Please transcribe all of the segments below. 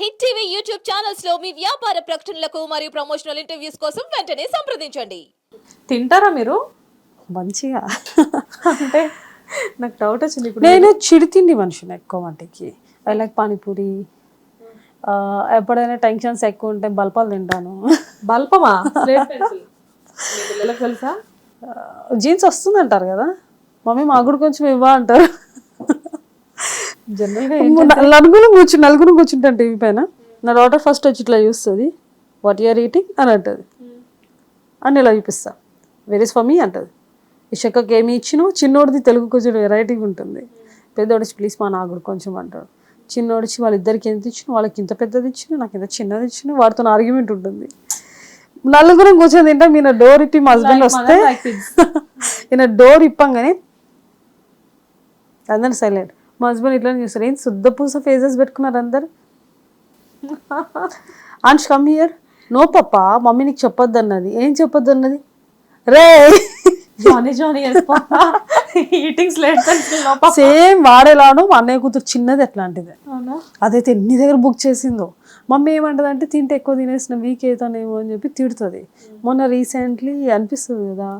Hit TV YouTube ఛానల్స్లో మీ వ్యాపార ప్రకటనలకు మరియు ప్రమోషనల్ ఇంటర్వ్యూస్ కోసం వెంటనే సంప్రదించండి. తింటారా మీరు? మంచిగా. అంటే నాకు డౌట్ వచ్చింది ఇప్పుడు. నేను చిడితిండి మనిషిని ఎక్కువ మట్టికి ఐ లైక్ పానీపూరి. ఆ, ఎప్పుడైనా టెన్షన్స్ ఎక్కువ ఉంటే బల్పాలు తింటాను. బల్పమా? మీ పిల్లలకు తెలుసా? జీన్స్ వస్తుంది అంటారు కదా? మమ్మీ మాకు కూడా కొంచెం ఇవ్వ అంటారు. నలుగురు కూర్చుని నలుగురు కూర్చుంటాను టీవీ పైన. నా డాటర్ ఫస్ట్ వచ్చి ఇట్లా చూస్తుంది. వాట్ యూఆర్ ఈటింగ్ అని అంటుంది. అని ఇలా చూపిస్తా. వెరీస్ ఫర్ మీ అంటది. ఈ చెక్కకి ఏమి ఇచ్చినో? చిన్నోడిది తెలుగు కొంచెం వెరైటీగా ఉంటుంది. పెద్దోడిచి ప్లీజ్ మా నాకు కూడా కొంచెం అంటాడు. చిన్నోడిచి వాళ్ళిద్దరికి ఎంత ఇచ్చిన వాళ్ళకి ఇంత పెద్దది ఇచ్చిన నాకు ఇంత చిన్నది ఇచ్చిన వాడితో ఆర్గ్యుమెంట్ ఉంటుంది. నలుగురం కూర్చొని తింటే మీ డోర్ ఇప్పి మా హస్బెండ్ వస్తే ఈయన డోర్ ఇప్పంగానే అందరు సైలెంట్ మా హస్బెండ్ ఇట్లా చూస్తారు. ఏం శుద్ధ పూస ఫేజెస్ పెట్టుకున్నారు అందరు? Ansh come here no papa mummy నీకు చెప్పొద్దు అన్నది ఏం చెప్పొద్దు అన్నది రే జానీ జానీ సేమ్ వాడేలాను మా అన్నయ్య కూతురు చిన్నది ఎట్లాంటిది అదైతే ఎన్ని దగ్గర బుక్ చేసిందో. మమ్మీ ఏమంటది అంటే తింటే ఎక్కువ తినేసిన వీక్ అవుతానేమో అని చెప్పి తిడుతుంది. మొన్న రీసెంట్లీ అనిపిస్తుంది కదా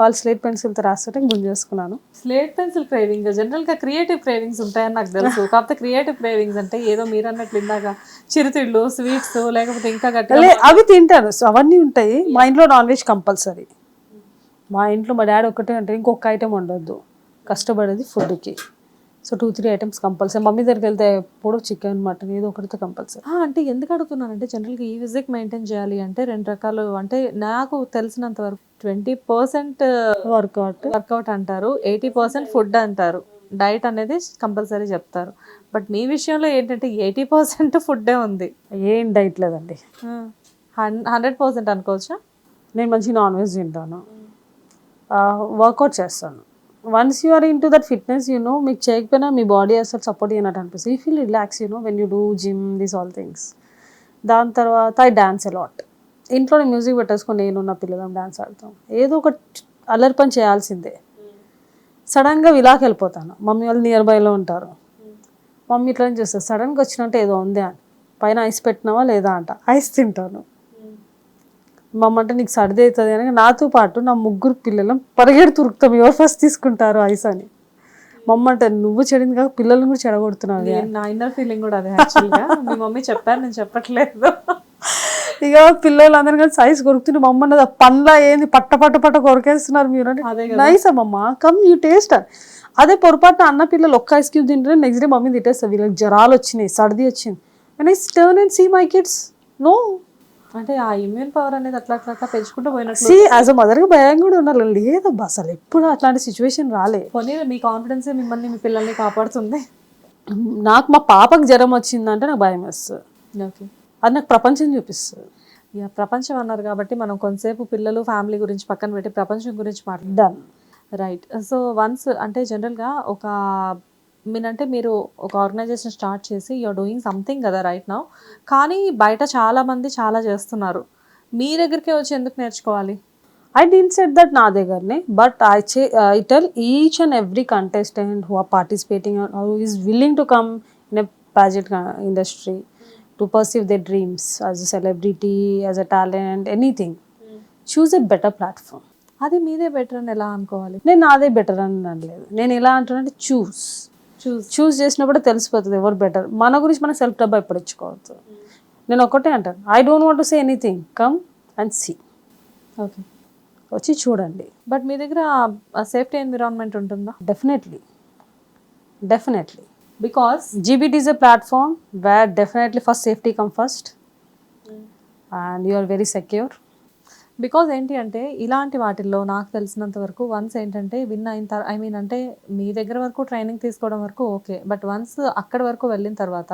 వాళ్ళు స్లేట్ పెన్సిల్తో రాస్తుంటే గుంజేసుకున్నాను స్లేట్ పెన్సిల్ క్రేవింగ్ జనరల్గా క్రియేటివ్ క్రేవింగ్స్ ఉంటాయని నాకు తెలుసు. కాకపోతే క్రియేటివ్ క్రేవింగ్స్ అంటే ఏదో మీరు అన్నట్లు ఇందాక చిరుతిళ్ళు స్వీట్స్ లేకపోతే ఇంకా గట్టిగా అవి తింటాను అవన్నీ ఉంటాయి. మా ఇంట్లో నాన్ వెజ్ కంపల్సరీ. మా ఇంట్లో మా డాడీ ఒక్కటే అంటే ఇంకొక ఐటెం ఉండొద్దు కష్టపడేది ఫుడ్కి. So two three items compulsory mummy దగ్గరికి వెళ్తే ఎప్పుడు చికెన్ మటన్ ఏదో ఒకటితో కంపల్సరీ అంటే ఎందుకు అడుగుతున్నానంటే జనరల్గా ఈ విజిక్ మెయింటైన్ చేయాలి అంటే రెండు రకాలు అంటే నాకు తెలిసినంత వరకు ట్వంటీ పర్సెంట్ వర్కౌట్ వర్కౌట్ అంటారు ఎయిటీ పర్సెంట్ ఫుడ్ అంటారు. డైట్ అనేది కంపల్సరీ చెప్తారు. బట్ మీ విషయంలో ఏంటంటే ఎయిటీ పర్సెంట్ ఫుడ్డే ఉంది. ఏం డైట్ లేదండి. హండ్రెడ్ పర్సెంట్ అనుకోవచ్చా? నేను మంచి నాన్ వెజ్ తింటాను వర్కౌట్ చేస్తాను. Once you are in to that fitness you know మీకు చేయకపోయినా మీ బాడీ అసలు సపోర్ట్ చేయనట్టు అనిపిస్తుంది. You feel relax you know when you do gym these all things దాని తర్వాత ఐ డాన్స్ అలాట్ ఇంట్లో మ్యూజిక్ పెట్టేసుకొని నేను నా పిల్లలం డాన్స్ ఆడతాం. ఏదో ఒక అల్లరి పని చేయాల్సిందే. సడన్గా విలాకి వెళ్ళిపోతాను. మమ్మీ వాళ్ళు నియర్ బైలో ఉంటారు. మమ్మీ ఇట్లా చేస్తారు సడన్గా వచ్చినట్టు ఏదో ఉంది అని. పైన ఐస్ పెట్టినావా లేదా అంట. ఐస్ తింటాను. మా అమ్మ అంటే నీకు సర్ది అవుతుంది అని నాతో పాటు నా ముగ్గురు పిల్లలు పరిగెడు తురుకుతాం ఎవరు ఫస్ట్ తీసుకుంటారు ఐస్ అని మా అమ్మ అంటే నువ్వు చెడింది కాక పిల్లల్ని కూడా చెడగొడుతున్నావు నేను నా ఇన్నర్ ఫీలింగ్ కూడా అదే యాక్చువల్గా మీ మమ్మీ చెప్పారు నేను చెప్పట్లేదు. ఇక పిల్లలు అందరూ కలిసి ఐస్ కొరుకుతుంటే మా అమ్మ అన్నది, "ఆ పండ్ల ఏంది పట్ట పట్ట పట్ట కొరికేస్తున్నారు మీరు అదే అంటే నైస్ అమ్మమ్మ కమ్ యూ టేస్ట్ అదే పొరపాటున అన్న పిల్లలు ఒక్క ఐస్ క్యూబ్ తింటే నెక్స్ట్ డే మమ్మీ తిట్టేస్తారు. వీళ్ళకి జ్వరాలు వచ్చినాయి సర్ది వచ్చింది. And I turn and see my kids no అంటే ఆ ఇమ్యూన్ పవర్ అనేది అట్లా అట్లా అట్లా పెంచుకుంటూ పోయినట్లు సి యాజ్ అ మదర్గా భయం కూడా ఉన్నారు. లేదబ్బా అసలు ఎప్పుడు అట్లాంటి సిచ్యువేషన్ రాలే. పోనీ మీ కాన్ఫిడెన్స్ మిమ్మల్ని మీ పిల్లల్ని కాపాడుతుంది. నాకు మా పాపకు జ్వరం వచ్చిందంటే నాకు భయం వేస్తుంది. ఓకే. అది నాకు ప్రపంచం చూపిస్తుంది. ఇక ప్రపంచం అన్నారు కాబట్టి మనం కొంతసేపు పిల్లలు ఫ్యామిలీ గురించి పక్కన పెట్టి ప్రపంచం గురించి మాట్లాడదాం. రైట్ సో వన్స్ అంటే జనరల్గా ఒక మీనంటే మీరు ఒక ఆర్గనైజేషన్ స్టార్ట్ చేసి యూఆర్ డూయింగ్ సంథింగ్ కదా రైట్ నౌ కానీ బయట చాలా మంది చాలా చేస్తున్నారు. మీ దగ్గరికే వచ్చి ఎందుకు నేర్చుకోవాలి? ఐ డీన్ సెట్ దట్ నా దగ్గరనే బట్ ఐ చే I tell each and every contestant who are participating who is willing to come in a pageant industry to perceive the dreams as a celebrity as a talent anything choose a better platform అది మీదే better అని ఎలా అనుకోవాలి? నేను నాదే better అని అనలేదు నేను ఎలా అంటున్నానంటే చూస్ చూస్ చూస్ చేసినప్పుడు తెలిసిపోతుంది ఎవరు బెటర్ మన గురించి మన సెల్ఫ్ డబ్బా ఎప్పుడు ఇచ్చుకోవద్దు నేను ఒకటే అంటాను. I don't want to say anything come and see okay వచ్చి చూడండి. బట్ మీ దగ్గర సేఫ్టీ ఎన్విరాన్మెంట్ ఉంటుందా? Definitely definitely because GBT is a platform where definitely first safety come first. And you are very secure. Because ఏంటి అంటే ఇలాంటి వాటిల్లో నాకు తెలిసినంత వరకు వన్స్ ఏంటంటే విన్ అయిన తర్వాత ఐ మీన్ అంటే మీ దగ్గర వరకు ట్రైనింగ్ తీసుకోవడం వరకు ఓకే బట్ వన్స్ అక్కడి వరకు వెళ్ళిన తర్వాత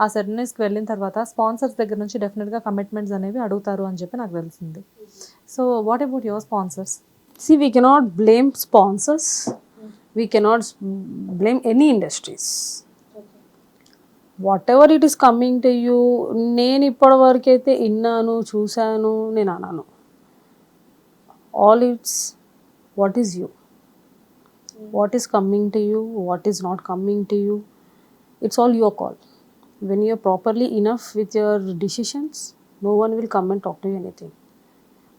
ఆ సెటర్నీస్కి వెళ్ళిన తర్వాత స్పాన్సర్స్ దగ్గర నుంచి డెఫినెట్గా కమిట్మెంట్స్ అనేవి అడుగుతారు అని చెప్పి నాకు తెలిసింది. So what about your sponsors see we cannot blame sponsors we cannot blame any industries whatever it is coming to you నేను ఇప్పటివరకైతే అయితే విన్నాను చూశాను నేను అన్నాను. All it's what is you what is coming to you what is not coming to you it's all your call when you're properly enough with your decisions no one will come and talk to anything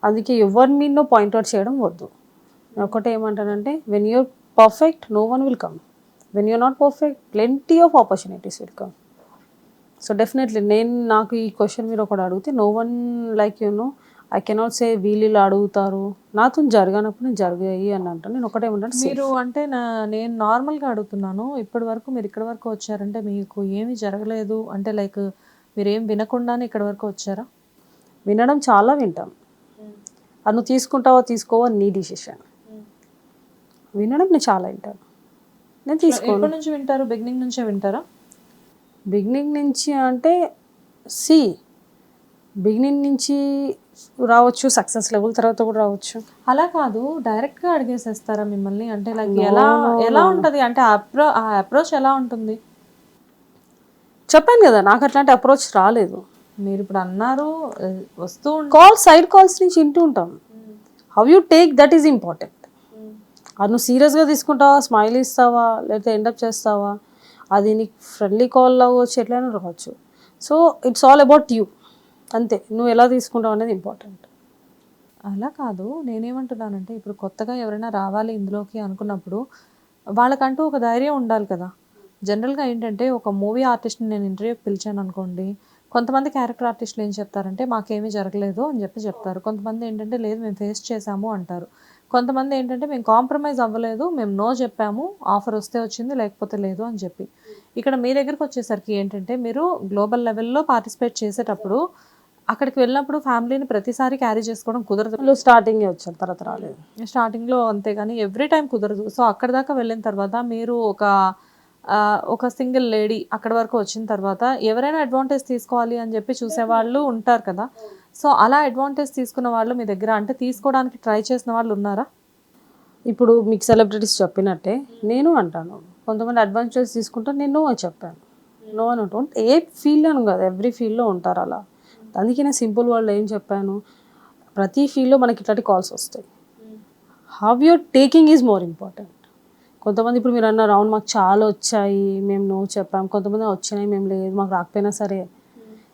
అందుకే ఎవరి మీదనో point out చేయడం వద్దు. ఒకటి ఒకటే ఏమంటానంటే when you're perfect no one will come when you're not perfect plenty of opportunities will come so definitely నేను నాకు ఈ క్వశ్చన్ మీరు ఒకటి అడిగితే no one like you know I cannot say వీళ్ళు ఇలా అడుగుతారు. నాతో జరగనప్పుడు నేను జరిగాయి అని అంటాను. నేను ఒకటే ఏమంటాను మీరు అంటే నా నేను నార్మల్గా అడుగుతున్నాను. ఇప్పటి వరకు మీరు ఇక్కడ వరకు వచ్చారంటే మీకు ఏమీ జరగలేదు అంటే లైక్ మీరు ఏం వినకుండానే ఇక్కడ వరకు వచ్చారా? వినడం చాలా వింటాం. అది నువ్వు తీసుకుంటావో తీసుకోవో నీ డిసిషన్ వినడం నేను చాలా వింటాను. నేను తీసుకోను. నుంచి వింటారు? బిగినింగ్ నుంచే వింటారా? బిగినింగ్ నుంచి అంటే సి బిగినింగ్ నుంచి రావచ్చు సక్సెస్ లెవెల్ తర్వాత కూడా రావచ్చు. అలా కాదు డైరెక్ట్గా అడిగేసేస్తారా మిమ్మల్ని? అంటే లైక్ ఎలా ఎలా ఉంటది? అంటే అప్రో ఆ అప్రోచ్ ఎలా ఉంటుంది? చెప్పాను కదా నాకు అట్లాంటి అప్రోచ్ రాలేదు. మీరు ఇప్పుడు అన్నారు వస్తూ కాల్ సైడ్ కాల్స్ నుంచి వింటూ ఉంటాం. How you take that is important అది నువ్వు సీరియస్గా తీసుకుంటావా? స్మైల్ ఇస్తావా? లేకపోతే ఎండప్ చేస్తావా? అది నీకు ఫ్రెండ్లీ కాల్ అవ్వచ్చు ఎట్లయినా రావచ్చు. So it's all about you అంతే. నువ్వు ఎలా తీసుకుంటావు అనేది ఇంపార్టెంట్ అలా కాదు. నేనేమంటున్నానంటే ఇప్పుడు కొత్తగా ఎవరైనా రావాలి ఇందులోకి అనుకున్నప్పుడు వాళ్ళకంటూ ఒక ధైర్యం ఉండాలి కదా. జనరల్గా ఏంటంటే ఒక మూవీ ఆర్టిస్ట్ని నేను ఇంటర్వ్యూకి పిలిచాను అనుకోండి కొంతమంది క్యారెక్టర్ ఆర్టిస్టులు ఏం చెప్తారంటే మాకేమీ జరగలేదు అని చెప్పి చెప్తారు. కొంతమంది ఏంటంటే లేదు మేము ఫేస్ చేసాము అంటారు. కొంతమంది ఏంటంటే మేము కాంప్రమైజ్ అవ్వలేదు మేము నో చెప్పాము ఆఫర్ వస్తే వచ్చింది లేకపోతే లేదు అని చెప్పి. ఇక్కడ మీ దగ్గరికి వచ్చేసరికి ఏంటంటే మీరు గ్లోబల్ లెవెల్లో పార్టిసిపేట్ చేసేటప్పుడు అక్కడికి వెళ్ళినప్పుడు ఫ్యామిలీని ప్రతిసారి క్యారీ చేసుకోవడం కుదరదు. స్టార్టింగే వచ్చారు? తర్వాత రాలేదు. స్టార్టింగ్లో అంతే కానీ ఎవ్రీ టైం కుదరదు. సో అక్కడ దాకా వెళ్ళిన తర్వాత మీరు ఒక ఒక సింగిల్ లేడీ అక్కడ వరకు వచ్చిన తర్వాత ఎవరైనా అడ్వాంటేజ్ తీసుకోవాలి అని చెప్పి చూసేవాళ్ళు ఉంటారు కదా. సో అలా అడ్వాంటేజ్ తీసుకున్న వాళ్ళు మీ దగ్గర అంటే తీసుకోవడానికి ట్రై చేసిన వాళ్ళు ఉన్నారా? ఇప్పుడు మీకు సెలబ్రిటీస్ చెప్పినట్టే నేను అంటాను. కొంతమంది అడ్వాంటేజ్ తీసుకుంటే నేను నో అని చెప్పాను. నో అని ఉంటాను ఏ ఫీల్డ్లోనూ కాదు. ఎవ్రీ ఫీల్డ్లో ఉంటారు అలా. అందుకే నేను సింపుల్ వాళ్ళు ఏం చెప్పాను ప్రతి ఫీల్డ్లో మనకి ఇట్లాంటి కాల్స్ వస్తాయి. How you're taking is more important కొంతమంది ఇప్పుడు మీరు అన్నారు అవును మాకు చాలా వచ్చాయి మేము నో చెప్పాం. కొంతమంది వచ్చినాయి మేము లేదు మాకు రాకపోయినా సరే.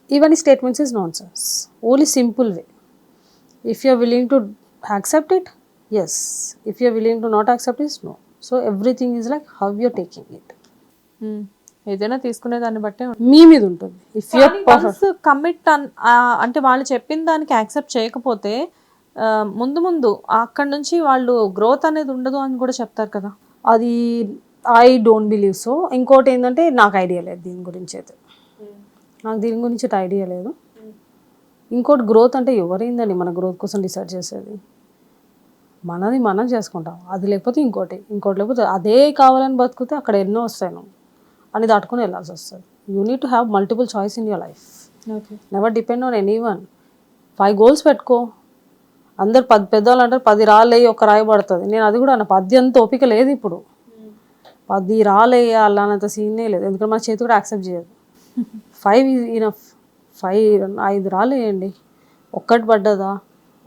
ఇవన్నీ statements is non sense only simple way if you're willing to accept it yes if you're willing to not accept is no so everything is like how you're taking it ఏదైనా తీసుకునే దాన్ని బట్టే మీ మీద ఉంటుంది. ఇఫ్ వన్స్ కమిట్ అంటే వాళ్ళు చెప్పిన దానికి యాక్సెప్ట్ చేయకపోతే ముందు ముందు అక్కడ నుంచి వాళ్ళు గ్రోత్ అనేది ఉండదు అని కూడా చెప్తారు కదా. అది ఐ డోంట్ బిలీవ్ సో ఇంకోటి ఏంటంటే నాకు ఐడియా లేదు దీని గురించి అయితే. నాకు దీని గురించి అయితే ఐడియా లేదు. ఇంకోటి గ్రోత్ అంటే ఎవరైందండి మన గ్రోత్ కోసం డిసైడ్ చేసేది? మనది మనం చేసుకుంటాం. అది లేకపోతే ఇంకోటి. ఇంకోటి లేకపోతే అదే కావాలని బతుకుతే అక్కడ ఎన్నో వస్తాయి నువ్వు. అని దాటుకొని వెళ్ళాల్సి వస్తుంది. You need to have multiple choice in your life never depend on any one five goals పెట్టుకో. అందరు పది పెద్దవాళ్ళు అంటారు పది రాళ్ళేయి ఒక రాయి పడుతుంది. నేను అది కూడా అన్న పది అంత ఓపిక లేదు ఇప్పుడు. పది రాలేయాలి అన్నంత సీనే లేదు. ఎందుకంటే మన చేతి కూడా యాక్సెప్ట్ చేయదు. ఫైవ్ ఇనఫ్ ఫైవ్ ఐదు రాలేయండి ఒక్కటి పడ్డదా?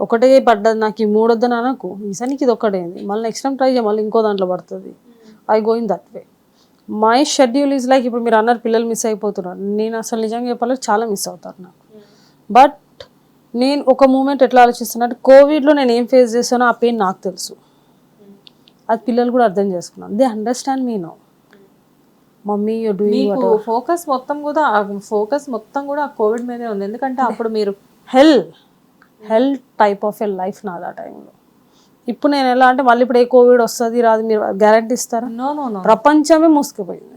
ఒకటే పడ్డది నాకు ఈ మూడు వద్దని అనకు ఈసారికి ఇది ఒక్కటేంది మళ్ళీ నెక్స్ట్ టైం ట్రై చేయ మళ్ళీ ఇంకో దాంట్లో పడుతుంది. I going that way my schedule is like ఇప్పుడు మీరు అన్నారు పిల్లలు మిస్ అయిపోతున్నారు. నేను అసలు నిజంగా చెప్పాలంటే చాలా మిస్ అవుతారు నాకు. బట్ నేను ఒక మూమెంట్ ఎట్లా ఆలోచిస్తున్నా అంటే కోవిడ్లో నేను ఏం ఫేస్ చేస్తానో ఆ పెయిన్ నాకు తెలుసు. అది పిల్లలు కూడా అర్థం చేసుకున్నాను they understand me no mummy you doing మీకు ఫోకస్ మొత్తం కూడా ఫోకస్ మొత్తం కూడా కోవిడ్ మీదే ఉంది. ఎందుకంటే అప్పుడు మీరు hell hell type of a life నాది ఆ టైంలో ఇప్పుడు నేను ఎలా అంటే మళ్ళీ ఇప్పుడు ఏ కోవిడ్ వస్తుంది రాదు మీరు గ్యారంటీ ఇస్తారా? నో నో నో ప్రపంచమే మూసుకుపోయింది.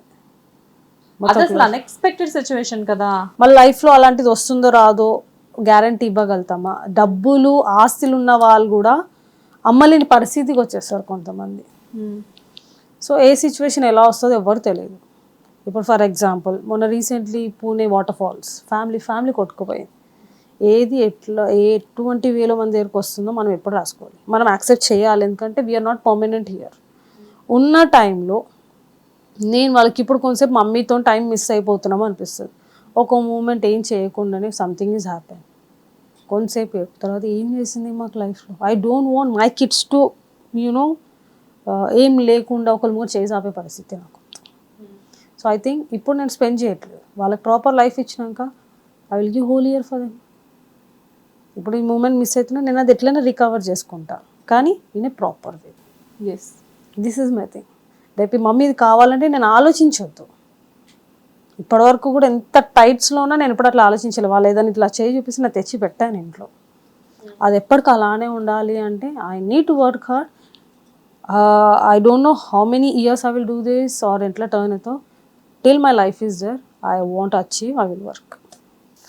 అది అసలు అన్ఎక్స్పెక్టెడ్ సిచ్యువేషన్ కదా. మళ్ళీ లైఫ్లో అలాంటిది వస్తుందో రాదో గ్యారంటీ ఇవ్వగలుగుతామా? డబ్బులు ఆస్తులు ఉన్న వాళ్ళు కూడా అమ్మలేని పరిస్థితికి వచ్చేస్తారు కొంతమంది. మ్మ్. సో ఏ సిచ్యువేషన్ ఎలా వస్తుందో ఎవరు తెలియదు. ఇప్పుడు ఫర్ ఎగ్జాంపుల్ మొన్న recently Pune water falls family family కొట్టుకుపోయింది. ఏది ఎట్లా ఏ ఎటువంటి వేల మంది దగ్గరికి వస్తుందో మనం ఎప్పుడు రాసుకోవాలి. మనం యాక్సెప్ట్ చేయాలి ఎందుకంటే వీఆర్ నాట్ పర్మనెంట్ హియర్ ఉన్న టైంలో నేను వాళ్ళకి ఇప్పుడు కొంతసేపు మమ్మీతో టైం మిస్ అయిపోతున్నాం అనిపిస్తుంది. ఒక మూమెంట్ ఏం చేయకుండానే సంథింగ్ ఈజ్ హ్యాపెన్ కొంతసేపు తర్వాత ఏం చేసింది మాకు లైఫ్లో? I don't want my kids to you know ఏం లేకుండా ఒకరి మూడు చేసి ఆపే పరిస్థితి నాకు. సో ఐ థింక్ ఇప్పుడు నేను స్పెండ్ చేయట్లేదు. వాళ్ళకి ప్రాపర్ లైఫ్ ఇచ్చినాక I will give whole year for them ఇప్పుడు ఈ మూమెంట్ మిస్ అవుతున్నా నేను అది ఎట్లైనా రికవర్ చేసుకుంటా. కానీ in a proper way yes this is my thing రేపు ఈ మమ్మీ ఇది కావాలంటే నేను ఆలోచించొద్దు. ఇప్పటివరకు కూడా ఎంత టైట్స్లో ఉన్నా నేను ఎప్పుడు అట్లా ఆలోచించలేదు. వాళ్ళు ఏదైనా ఇట్లా చేయి చూపిస్తే నేను తెచ్చి పెట్టాను ఇంట్లో. అది ఎప్పటికీ అలానే ఉండాలి అంటే I need to work hard I don't know how many years I will do this or ఎట్లా turn అవుతో till my life is there I want achieve I will work